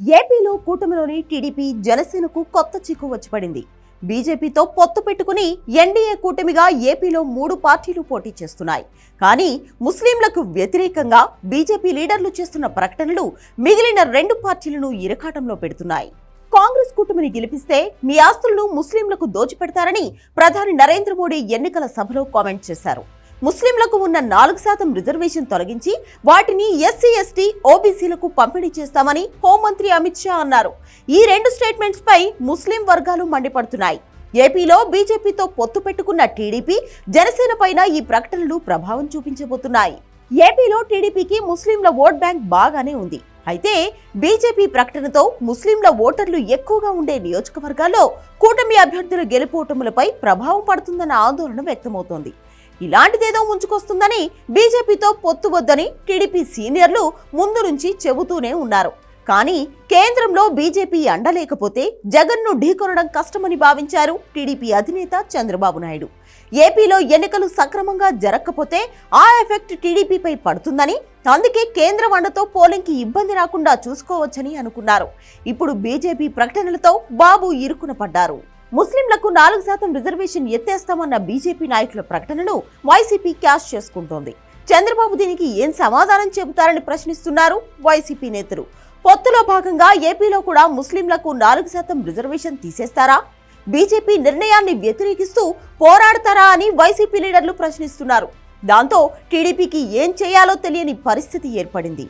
ఏపీలో కూటమిలోని టీడీపీ జనసేనకు కొత్త చిక్కు వచ్చిపడింది. బీజేపీతో పొత్తు పెట్టుకుని ఎన్డీఏ కూటమిగా ఏపీలో మూడు పార్టీలు పోటీ చేస్తున్నాయి. కానీ ముస్లింలకు వ్యతిరేకంగా బీజేపీ లీడర్లు చేస్తున్న ప్రకటనలు మిగిలిన రెండు పార్టీలను ఇరకాటంలో పెడుతున్నాయి. కాంగ్రెస్ కూటమిని గెలిపిస్తే మీ ఆస్తులను ముస్లింలకు దోచిపెడతారని ప్రధాని నరేంద్ర మోడీ ఎన్నికల సభలో కామెంట్ చేశారు. ముస్లింలకు ఉన్న నాలుగు శాతం రిజర్వేషన్ తొలగించి వాటిని ఎస్సీ ఎస్టీ ఓబీసీలకు పంపిణీ చేస్తామని హోంమంత్రి అమిత్ షా అన్నారు. ఈ రెండు స్టేట్మెంట్స్ పై ముస్లిం వర్గాలు మండిపడుతున్నాయి. ఏపీలో బీజేపీతో పొత్తు పెట్టుకున్న టీడీపీ జనసేన పైన ఈ ప్రకటనలు ప్రభావం చూపించబోతున్నాయి. ఏపీలో టీడీపీకి ముస్లింల ఓట్ బ్యాంక్ బాగానే ఉంది. అయితే బీజేపీ ప్రకటనతో ముస్లింల ఓటర్లు ఎక్కువగా ఉండే నియోజకవర్గాల్లో కూటమి అభ్యర్థుల గెలుపోటములపై ప్రభావం పడుతుందన్న ఆందోళన వ్యక్తమవుతోంది. ఇలాంటిదేదో ముంచుకొస్తుందని బీజేపీతో పొత్తు వద్దని టీడీపీ సీనియర్లు ముందు నుంచి చెబుతూనే ఉన్నారు. కానీ కేంద్రంలో బీజేపీ అండలేకపోతే జగన్ను ఢీకొనడం కష్టమని భావించారు టీడీపీ అధినేత చంద్రబాబు నాయుడు. ఏపీలో ఎన్నికలు సక్రమంగా జరగకపోతే ఆ ఎఫెక్ట్ టీడీపీపై పడుతుందని అందుకే కేంద్రం అండతో పోలింగ్కి ఇబ్బంది రాకుండా చూసుకోవచ్చని అనుకున్నారు. ఇప్పుడు బీజేపీ ప్రకటనలతో బాబు ఇరుకున పడ్డారు. ముస్లింలకు నాలుగు శాతం రిజర్వేషన్ ఎత్తేస్తామన్న బీజేపీ నాయకుల ప్రకటనను వైసీపీ క్యాష్ చేసుకుంటోంది. చంద్రబాబు దీనికి ఏం సమాధానం చెబుతారని ప్రశ్నిస్తున్నారు వైసీపీ నేతలు. పొత్తులో భాగంగా ఏపీలో కూడా ముస్లింలకు నాలుగు శాతం రిజర్వేషన్ తీసేస్తారా? బీజేపీ నిర్ణయాన్ని వ్యతిరేకిస్తూ పోరాడతారా అని వైసీపీ లీడర్లు ప్రశ్నిస్తున్నారు. దాంతో టీడీపీకి ఏం చేయాలో తెలియని పరిస్థితి ఏర్పడింది.